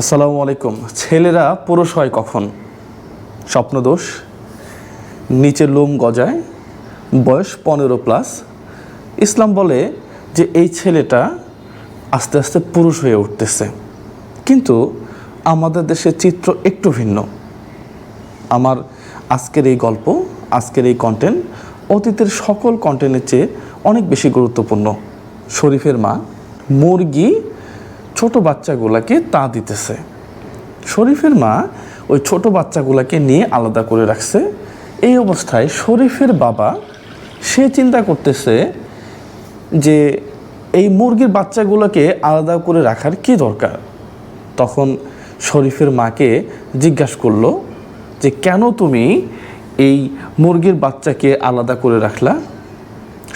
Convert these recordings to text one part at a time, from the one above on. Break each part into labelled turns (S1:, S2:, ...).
S1: আসসালামু আলাইকুম। ছেলেরা পুরুষ হয় কখন? স্বপ্নদোষ, নিচে লোম গজায়, বয়স পনেরো প্লাস ইসলাম বলে যে এই ছেলেটা আস্তে আস্তে পুরুষ হয়ে উঠতেছে। কিন্তু আমাদের দেশের চিত্র একটু ভিন্ন। আমার আজকের এই গল্প, আজকের এই কন্টেন্ট অতীতের সকল কন্টেন্টের চেয়ে অনেক বেশি গুরুত্বপূর্ণ। শরীফের মা, মুরগি ছোট বাচ্চাগুলাকে তা দিতেছে। শরীফের মা ওই ছোট বাচ্চাগুলাকে নিয়ে আলাদা করে রাখছে। এই অবস্থায় শরীফের বাবা, সে চিন্তা করতেছে যে এই মুরগির বাচ্চাগুলোকে আলাদা করে রাখার কি দরকার? তখন শরীফের মাকে জিজ্ঞাসা করল যে, কেন তুমি এই মুরগির বাচ্চাকে আলাদা করে রাখলা?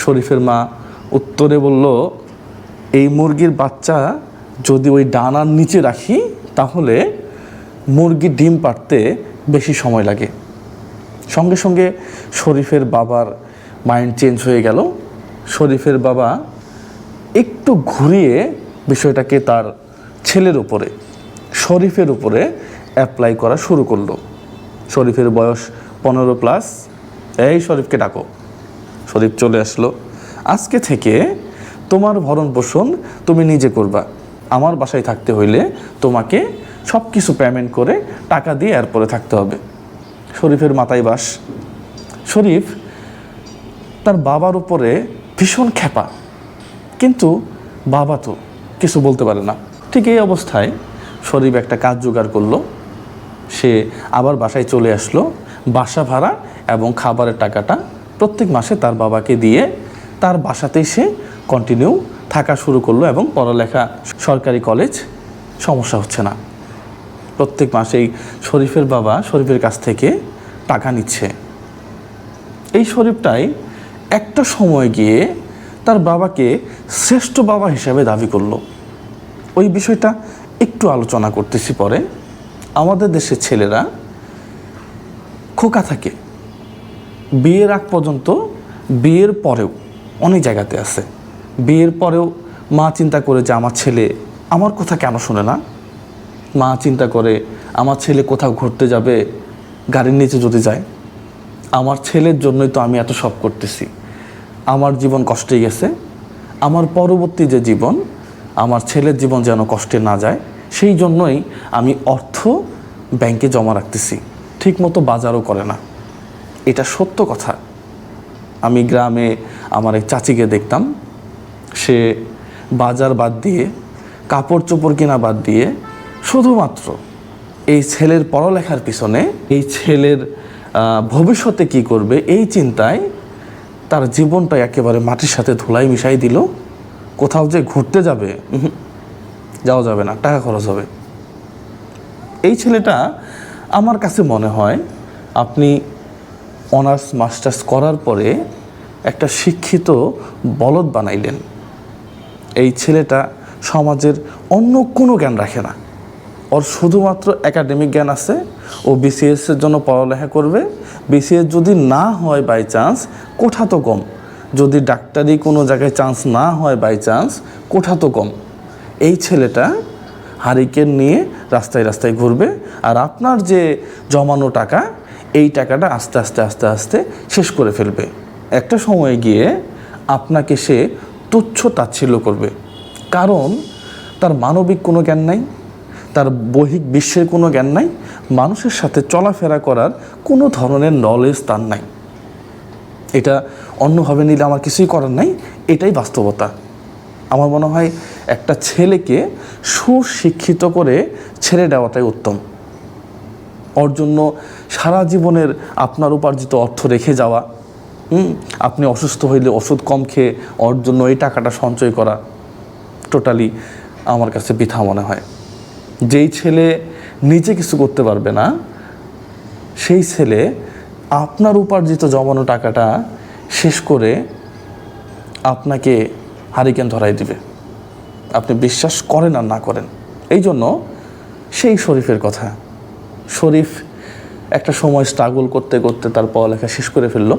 S1: শরীফের মা উত্তরে বলল, এই মুরগির বাচ্চা যদি ওই ডানার নিচে রাখি, তাহলে মুরগি ডিম পাড়তে বেশি সময় লাগে। সঙ্গে সঙ্গে শরীফের বাবার মাইন্ড চেঞ্জ হয়ে গেল। শরীফের বাবা একটু ঘুরিয়ে বিষয়টাকে তার ছেলের উপরে, শরীফের উপরে অ্যাপ্লাই করা শুরু করল। শরীফের বয়স পনেরো প্লাস এই শরীফকে ডাকো। শরীফ চলে আসলো। আজকে থেকে তোমার ভরণ পোষণ তুমি নিজে করবা। আমার বাসায় থাকতে হইলে তোমাকে সব কিছু পেমেন্ট করে টাকা দিয়ে এরপরে থাকতে হবে। শরীফের মাথায় বাস। শরীফ তার বাবার উপরে ভীষণ খেপা কিন্তু বাবা তো কিছু বলতে পারে না। ঠিক এই অবস্থায় শরীফ একটা কাজ জোগাড় করল। সে আবার বাসায় চলে আসলো। বাসা ভাড়া এবং খাবারের টাকাটা প্রত্যেক মাসে তার বাবাকে দিয়ে তার বাসাতেই সে কন্টিনিউ থাকা শুরু করল এবং পড়ালেখা সরকারি কলেজ সমস্যা হচ্ছে না। প্রত্যেক মাসেই শরীফের বাবা শরীফের কাছ থেকে টাকা নিচ্ছে। এই শরীফটাই একটা সময় গিয়ে তার বাবাকে শ্রেষ্ঠ বাবা হিসাবে দাবি করল। ওই বিষয়টা একটু আলোচনা করতেছি পরে। আমাদের দেশের ছেলেরা খোকা থাকে। বিয়ের আগ পর্যন্ত, বিয়ের পরেও অনেক জায়গাতে আছে। বিয়ের পরেও মা চিন্তা করে যে আমার ছেলে আমার কথা কেন শোনে না? মা চিন্তা করে, আমার ছেলে কোথাও ঘুরতে যাবে, গাড়ির নিচে যদি যায়। আমার ছেলের জন্যই তো আমি এত সব করতেছি। আমার জীবন কষ্টে গেছে। আমার পরবর্তী যে জীবন, আমার ছেলের জীবন যেন কষ্টে না যায়, সেই জন্যই আমি অর্থ ব্যাংকে জমা রাখতেছি। ঠিকমতো বাজারও করে না। এটা সত্য কথা। আমি গ্রামে আমার এক চাচিকে দেখতাম। সে বাজার বাদ দিয়ে কাপড় চোপড় কেনা বাদ দিয়ে শুধুমাত্র এই ছেলের পড়ালেখার পিছনে এই ছেলের ভবিষ্যতে কি করবে এই চিন্তায় তার জীবনটা একেবারে মাটির সাথে ধুলাই মিশাই দিল। কোথাও যে ঘুরতে যাবে যাওয়া যাবে না, টাকা খরচ হবে। এই ছেলেটা আমার কাছে মনে হয় আপনি অনার্স, মাস্টার্স করার পরে একটা শিক্ষিত বলদ বানাইলেন। এই ছেলেটা সমাজের অন্য কোনো জ্ঞান রাখে না। ওর শুধুমাত্র একাডেমিক জ্ঞান আছে, ও বিসিএসের জন্য পড়ালেখা করবে। বিসিএস যদি না হয় বাই চান্স কোঠা তো কম। যদি ডাক্তারি কোনো জায়গায় চান্স না হয় বাই চান্স কোঠা তো কম। এই ছেলেটা হারিকেন নিয়ে রাস্তায় রাস্তায় ঘুরবে, আর আপনার যে জমানো টাকা, এই টাকাটা আস্তে আস্তে আস্তে আস্তে শেষ করে ফেলবে। একটা সময় গিয়ে আপনাকে সে তুচ্ছ তাচ্ছিল্য করবে। কারণ তার মানবিক কোনো জ্ঞান নাই, তার বৈহিক বিশ্বের কোনো জ্ঞান নাই, মানুষের সাথে চলাফেরা করার কোনো ধরনের নলেজ তার নাই। এটা অন্যভাবে নিলে আমার কিছুই করার নাই, এটাই বাস্তবতা। আমার মনে হয় একটা ছেলেকে সুশিক্ষিত করে ছেড়ে দেওয়াটাই উত্তম। ওর জন্য সারা জীবনের আপনার উপার্জিত অর্থ রেখে যাওয়া হুম, আপনি অসুস্থ হইলে ওষুধ কম খেয়ে ওর জন্য এই টাকাটা সঞ্চয় করা টোটালি আমার কাছে বৃথা মনে হয়। যেই ছেলে নিজে কিছু করতে পারবে না, সেই ছেলে আপনার উপার্জিত জমানো টাকাটা শেষ করে আপনাকে হারিকেন ধরাই দিবে। আপনি বিশ্বাস করেন আর না করেন। এই জন্য সেই শরীফের কথা। শরীফ একটা সময় স্ট্রাগল করতে করতে তার পড়ালেখা শেষ করে ফেলল।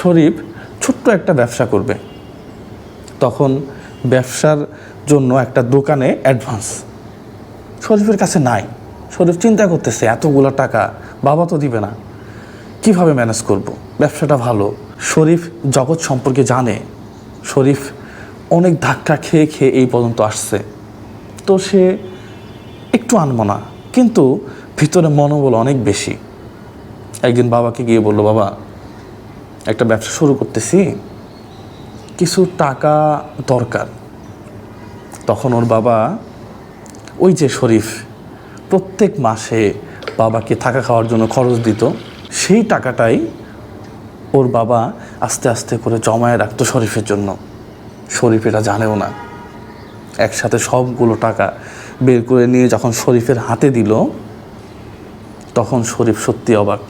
S1: শরীফ ছোট্ট একটা ব্যবসা করবে। তখন ব্যবসার জন্য একটা দোকানে অ্যাডভান্স শরীফের কাছে নাই। শরীফ চিন্তা করতেছে, এতগুলো টাকা বাবা তো দিবে না। কীভাবে ম্যানেজ করব। ব্যবসাটা ভালো। শরীফ জগৎ সম্পর্কে জানে। শরীফ অনেক ধাক্কা খেয়ে খেয়ে এই পর্যন্ত আসছে। তো সে একটু আনমনা কিন্তু ভিতরে মনোবল অনেক বেশি। একদিন বাবাকে গিয়ে বলল, বাবা একটা ব্যবসা শুরু করতেছি। কিছু টাকা দরকার। তখন ওর বাবা, ওই যে শরীফ, প্রত্যেক মাসে বাবাকে থাকা খাওয়ার জন্য খরচ দিত। সেই টাকাটাই ওর বাবা আস্তে আস্তে করে জমায়ে রাখতো শরীফের জন্য। শরীফ এটা জানেও না। একসাথে সবগুলো টাকা বের করে নিয়ে যখন শরীফের হাতে দিল, তখন শরীফ সত্যি অবাক।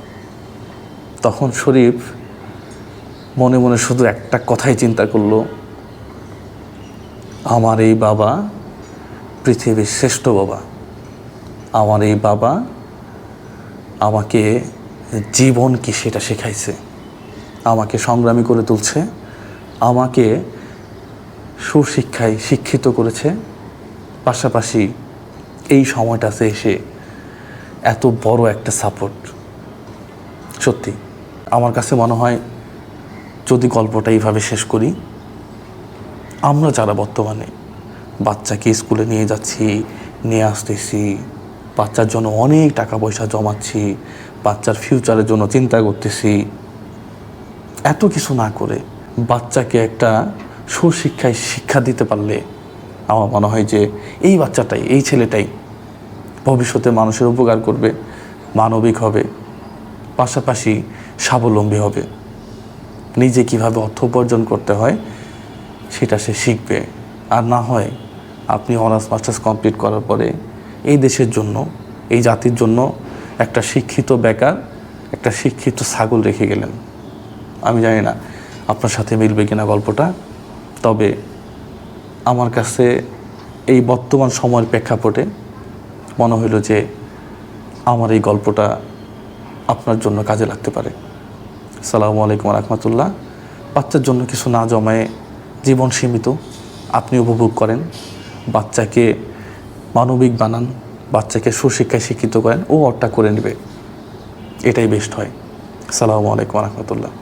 S1: তখন শরীফ মনে মনে শুধু একটা কথাই চিন্তা করল, আমার এই বাবা পৃথিবীর শ্রেষ্ঠ বাবা। আমার এই বাবা আমাকে জীবন কি সেটা শেখাইছে। আমাকে সংগ্রামী করে তুলছে। আমাকে সুশিক্ষায় শিক্ষিত করেছে। পাশাপাশি এই সময়টাতে এসে এত বড় একটা সাপোর্ট সত্যি, আমার কাছে মনে হয় যদি গল্পটা এইভাবে শেষ করি, আমরা যারা বর্তমানে বাচ্চাকে স্কুলে নিয়ে যাচ্ছি, নিয়ে আসতেছি, বাচ্চার জন্য অনেক টাকা পয়সা জমাচ্ছি, বাচ্চার ফিউচারের জন্য চিন্তা করতেছি, এত কিছু না করে বাচ্চাকে একটা সুশিক্ষায় শিক্ষা দিতে পারলে আমার মনে হয় যে এই বাচ্চাটাই, এই ছেলেটাই ভবিষ্যতে মানুষের উপকার করবে, মানবিক হবে, পাশাপাশি স্বাবলম্বী হবে। নিজে কীভাবে অর্থ উপার্জন করতে হয়, সেটা সে শিখবে। আর না হয় আপনি অনার্স, মাস্টার্স কমপ্লিট করার পরে এই দেশের জন্য, এই জাতির জন্য একটা শিক্ষিত বেকার, একটা শিক্ষিত ছাগল রেখে গেলেন। আমি জানি না আপনার সাথে মিলবে কিনা গল্পটা, তবে আমার কাছে এই বর্তমান সময়ের প্রেক্ষাপটে মনে হইল যে আমার এই গল্পটা আপনার জন্য কাজে লাগতে পারে। সালামু আলাইকুম রহমতুল্লাহ। বাচ্চার জন্য কিছু না জমায়ে জীবন সীমিত, আপনি উপভোগ করেন। বাচ্চাকে মানবিক বানান, বাচ্চাকে সুশিক্ষায় শিক্ষিত করেন ও অট্টা করে নেবে। এটাই বেস্ট হয়। সালামু আলাইকুম রহমতুল্লাহ।